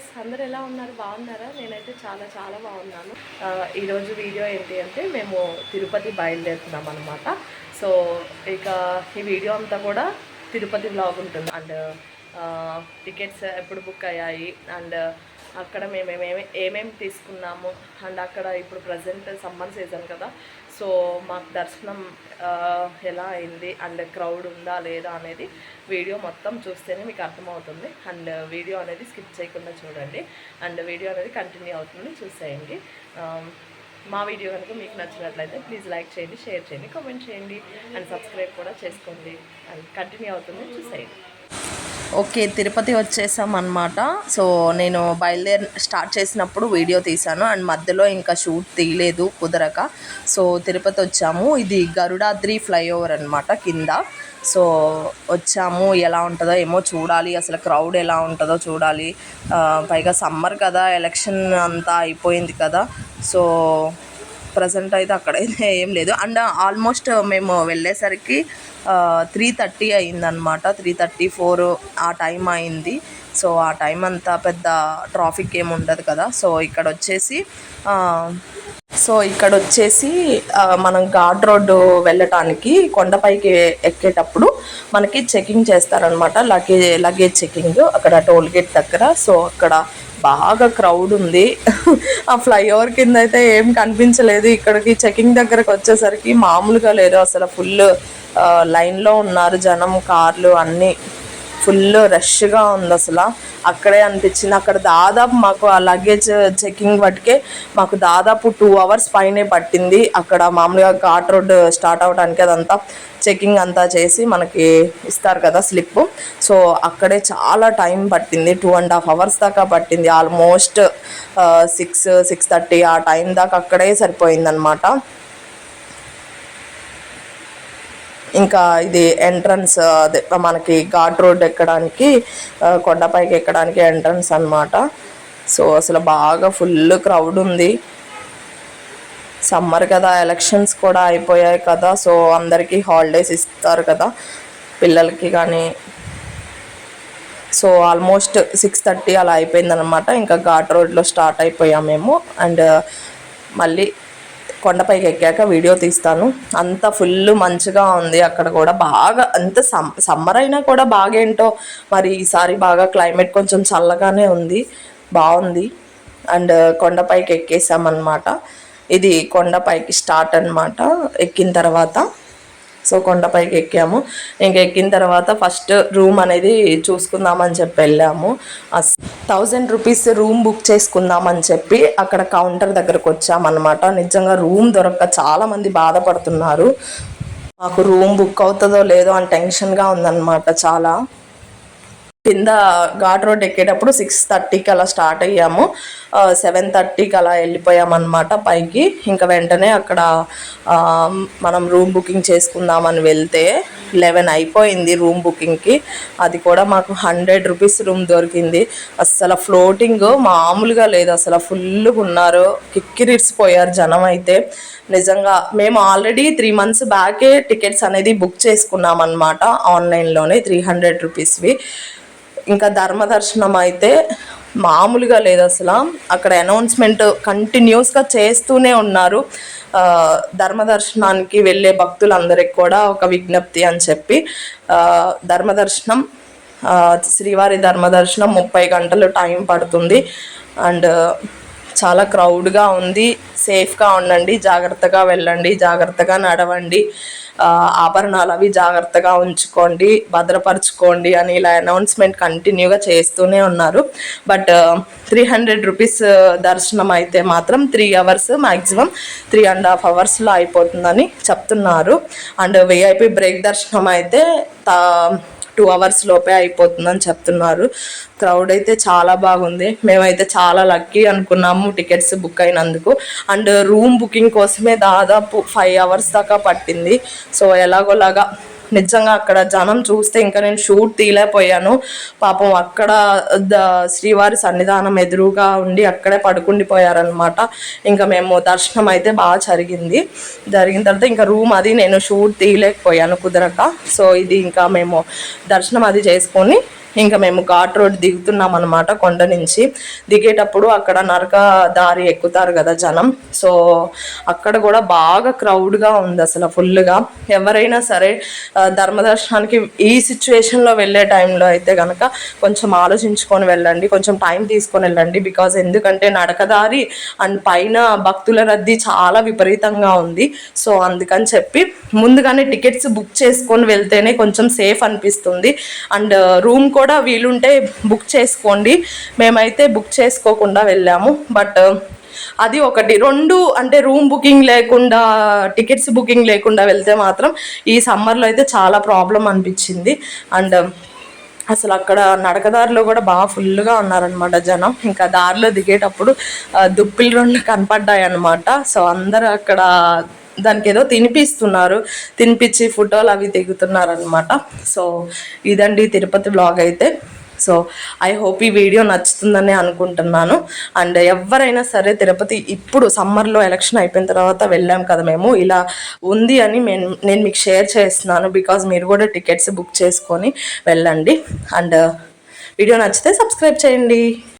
Guys అందరు ఎలా ఉన్నారు? బాగున్నారా? నేనైతే చాలా చాలా బాగున్నాను. ఈరోజు వీడియో ఏంటి అంటే మేము తిరుపతి బయలుదేరుతున్నాం అనమాట సో ఇక ఈ వీడియో అంతా కూడా తిరుపతి బ్లాగ్ ఉంటుంది. అండ్ టికెట్స్ ఎప్పుడు బుక్ అయ్యాయి? అండ్ అక్కడ మేము ఏమేమి ఏమేమి తీసుకున్నాము అండ్ అక్కడ ఇప్పుడు ప్రజెంట్ సమ్మర్ సీజన్ కదా. సో మాకు దర్శనం ఎలా అయింది అండ్ క్రౌడ్ ఉందా లేదా అనేది వీడియో మొత్తం చూస్తేనే మీకు అర్థమవుతుంది. అండ్ వీడియో అనేది స్కిప్ చేయకుండా చూడండి. అండ్ వీడియో అనేది కంటిన్యూ అవుతుంది చూసేయండి. మా వీడియో కనుక మీకు నచ్చినట్లయితే ప్లీజ్ లైక్ చేయండి షేర్ చేయండి కామెంట్ చేయండి. అండ్ సబ్స్క్రైబ్ కూడా చేసుకోండి. అండ్ కంటిన్యూ అవుతుంది చూసేయండి. ఓకే తిరుపతి వచ్చేసాం అనమాట సో నేను బయలుదేరి స్టార్ట్ చేసినప్పుడు వీడియో తీశాను. అండ్ మధ్యలో ఇంకా షూట్ తీయలేదు కుదరక. సో తిరుపతి వచ్చాము. ఇది గరుడాద్రి ఫ్లైఓవర్ అనమాట కింద. సో వచ్చాము. ఎలా ఉంటుందో ఏమో చూడాలి. అసలు క్రౌడ్ ఎలా ఉంటుందో చూడాలి. పైగా సమ్మర్ కదా ఎలక్షన్ అంతా అయిపోయింది కదా. సో ప్రజెంట్ అయితే అక్కడైతే ఏం లేదు. అండ్ ఆల్మోస్ట్ మేము వెళ్ళేసరికి త్రీ థర్టీ అయిందనమాట త్రీ థర్టీ ఫోర్ ఆ టైం అయింది. సో ఆ టైం అంతా పెద్ద ట్రాఫిక్ ఏమి ఉండదు కదా. సో ఇక్కడ వచ్చేసి సో ఇక్కడ వచ్చేసి మనం ఘాట్ రోడ్డు వెళ్ళటానికి కొండపైకి ఎక్కేటప్పుడు మనకి చెకింగ్ చేస్తారనమాట లగేజ్ లగేజ్ చెకింగ్ అక్కడ టోల్ గేట్ దగ్గర. సో అక్కడ బాగా క్రౌడ్ ఉంది. ఆ ఫ్లైఓవర్ కింద అయితే ఏం కనిపించలేదు. ఇక్కడికి చెకింగ్ దగ్గరకు వచ్చేసరికి మామూలుగా లేదు. అసలు ఫుల్ లైన్లో ఉన్నారు జనం కార్లు అన్నీ. ఫుల్ రష్గా ఉంది అసలు. అక్కడే అనిపించింది. అక్కడ దాదాపు మాకు ఆ లగేజ్ చెకింగ్ పట్టుకే మాకు దాదాపు టూ అవర్స్ పైనే పట్టింది. అక్కడ మామూలుగా ఘాట్ రోడ్ స్టార్ట్ అవడానికి అదంతా చెకింగ్ అంతా చేసి మనకి ఇస్తారు కదా స్లిప్ సో అక్కడే చాలా టైం పట్టింది. టూ అండ్ హాఫ్ అవర్స్ దాకా పట్టింది. ఆల్మోస్ట్ సిక్స్ సిక్స్ థర్టీ ఆ టైం దాకా అక్కడే సరిపోయిందనమాట ఇంకా ఇది ఎంట్రన్స్ అదే మనకి ఘాట్ రోడ్ ఎక్కడానికి కొండపైకి ఎక్కడానికి ఎంట్రన్స్ అన్నమాట. సో అసలు బాగా ఫుల్ క్రౌడ్ ఉంది. సమ్మర్ కదా ఎలక్షన్స్ కూడా అయిపోయాయి కదా సో అందరికీ హాలిడేస్ ఇస్తారు కదా పిల్లలకి కానీ. సో ఆల్మోస్ట్ సిక్స్ థర్టీ అలా అయిపోయిందనమాట ఇంకా ఘాట్ రోడ్లో స్టార్ట్ అయిపోయాం మేము. అండ్ మళ్ళీ కొండపైకి ఎక్కాక వీడియో తీస్తాను. అంత ఫుల్ మంచిగా ఉంది అక్కడ కూడా. బాగా అంత సమ్ సమ్మర్ అయినా కూడా బాగేంటో మరి ఈసారి బాగా క్లైమేట్ కొంచెం చల్లగానే ఉంది. బాగుంది. అండ్ కొండపైకి ఎక్కేసామన్నమాట. ఇది కొండపైకి స్టార్ట్ అన్నమాట. ఎక్కిన తర్వాత సో కొండపైకి ఎక్కాము. ఇంకా ఎక్కిన తర్వాత ఫస్ట్ రూమ్ అనేది చూసుకుందామని చెప్పి వెళ్ళాము. థౌజండ్ రూపీస్ రూమ్ బుక్ చేసుకుందామని చెప్పి అక్కడ కౌంటర్ దగ్గరకు వచ్చామన్నమాట. నిజంగా రూమ్ దొరక్క చాలామంది బాధపడుతున్నారు. మాకు రూమ్ బుక్ అవుతుందో లేదో అని టెన్షన్గా ఉందన్నమాట చాలా. కింద ఘాట్ రోడ్ ఎక్కేటప్పుడు సిక్స్ థర్టీకి అలా స్టార్ట్ అయ్యాము. సెవెన్ థర్టీకి అలా వెళ్ళిపోయామన్నమాట పైకి. ఇంకా వెంటనే అక్కడ మనం రూమ్ బుకింగ్ చేసుకుందామని వెళ్తే లెవెన్ అయిపోయింది రూమ్ బుకింగ్కి. అది కూడా మాకు హండ్రెడ్ రూపీస్ రూమ్ దొరికింది. అసలు ఫ్లోటింగ్ మామూలుగా లేదు. అసలు ఫుల్గా ఉన్నారు. కిక్కిరిసిపోయారు జనం అయితే. నిజంగా మేము ఆల్రెడీ త్రీ మంత్స్ బ్యాకే టికెట్స్ అనేది బుక్ చేసుకున్నాం అనమాట ఆన్లైన్లోనే త్రీ హండ్రెడ్ రూపీస్వి. ఇంకా ధర్మదర్శనం అయితే మామూలుగా లేదు అసలు. అక్కడ అనౌన్స్మెంట్ కంటిన్యూస్గా చేస్తూనే ఉన్నారు. ధర్మదర్శనానికి ధర్మ దర్శనానికి వెళ్ళే భక్తులందరికి కూడా ఒక విజ్ఞప్తి అని చెప్పి. ధర్మదర్శనం ధర్మ దర్శనం శ్రీవారి ధర్మ దర్శనం ముప్పై గంటలు టైం పడుతుంది. అండ్ చాలా క్రౌడ్గా ఉంది. సేఫ్గా ఉండండి జాగ్రత్తగా వెళ్ళండి జాగ్రత్తగా నడవండి. ఆభరణాలు అవి జాగ్రత్తగా ఉంచుకోండి భద్రపరచుకోండి అని ఇలా అనౌన్స్మెంట్ కంటిన్యూగా చేస్తూనే ఉన్నారు. బట్ త్రీ హండ్రెడ్ రూపీస్ దర్శనం అయితే మాత్రం three hours maximum three and half అవర్స్లో అయిపోతుందని చెప్తున్నారు. అండ్ విఐపి బ్రేక్ దర్శనం అయితే తా టూ అవర్స్ లోపే అయిపోతుందని చెప్తున్నారు. క్రౌడ్ అయితే చాలా బాగుంది. మేమైతే చాలా లక్కీ అనుకున్నాము టికెట్స్ బుక్ అయినందుకు. అండ్ రూమ్ బుకింగ్ కోసమే దాదాపు ఫైవ్ అవర్స్ దాకా పట్టింది. సో ఎలాగోలాగా నిజంగా అక్కడ జనం చూస్తే ఇంకా నేను షూట్ తీయలేకపోయాను. పాపం అక్కడ ద శ్రీవారి సన్నిధానం ఎదురుగా ఉండి అక్కడే పడుకుండిపోయారనమాట ఇంకా మేము దర్శనం అయితే బాగా జరిగింది. జరిగిన తర్వాత ఇంకా రూమ్ అది నేను షూట్ తీయలేకపోయాను కుదరక. సో ఇది ఇంకా మేము దర్శనం అది చేసుకొని ఇంకా మేము ఘాట్ రోడ్ దిగుతున్నాం అనమాట కొండ నుంచి. దిగేటప్పుడు అక్కడ నరక దారి ఎక్కుతారు కదా జనం. సో అక్కడ కూడా బాగా క్రౌడ్గా ఉంది అసలు ఫుల్గా ఎవరైనా సరే ధర్మదర్శనానికి ఈ సిచ్యువేషన్లో వెళ్ళే టైంలో అయితే కనుక కొంచెం ఆలోచించుకొని వెళ్ళండి కొంచెం టైం తీసుకొని వెళ్ళండి. బికాజ్ ఎందుకంటే నడకదారి అండ్ పైన భక్తుల రద్దీ చాలా విపరీతంగా ఉంది. సో అందుకని చెప్పి ముందుగానే టికెట్స్ బుక్ చేసుకొని వెళ్తేనే కొంచెం సేఫ్ అనిపిస్తుంది. అండ్ రూమ్ కూడా వీలుంటే బుక్ చేసుకోండి. మేమైతే బుక్ చేసుకోకుండా వెళ్ళాము. బట్ అది ఒకటి. రెండు అంటే రూమ్ బుకింగ్ లేకుండా టికెట్స్ బుకింగ్ లేకుండా వెళ్తే మాత్రం ఈ సమ్మర్లో అయితే చాలా ప్రాబ్లం అనిపించింది. అండ్ అసలు అక్కడ నడకదారిలో కూడా బాగా ఫుల్గా ఉన్నారనమాట జనం. ఇంకా దారిలో దిగేటప్పుడు దుప్పిలు రెండు కనపడ్డాయి అనమాట సో అందరూ అక్కడ దానికి ఏదో తినిపిస్తున్నారు. తినిపించి ఫోటోలు అవి దిగుతున్నారు అనమాట సో ఇదండి తిరుపతి బ్లాగ్ అయితే. సో ఐ హోప్ ఈ వీడియో నచ్చుతుందని అనుకుంటున్నాను. అండ్ ఎవరైనా సరే తిరుపతి ఇప్పుడు సమ్మర్లో ఎలక్షన్ అయిపోయిన తర్వాత వెళ్ళాం కదా మేము. ఇలా ఉంది అని నేను నేను మీకు షేర్ చేస్తున్నాను బికాజ్ మీరు కూడా టికెట్స్ బుక్ చేసుకొని వెళ్ళండి. అండ్ వీడియో నచ్చితే సబ్స్క్రైబ్ చేయండి.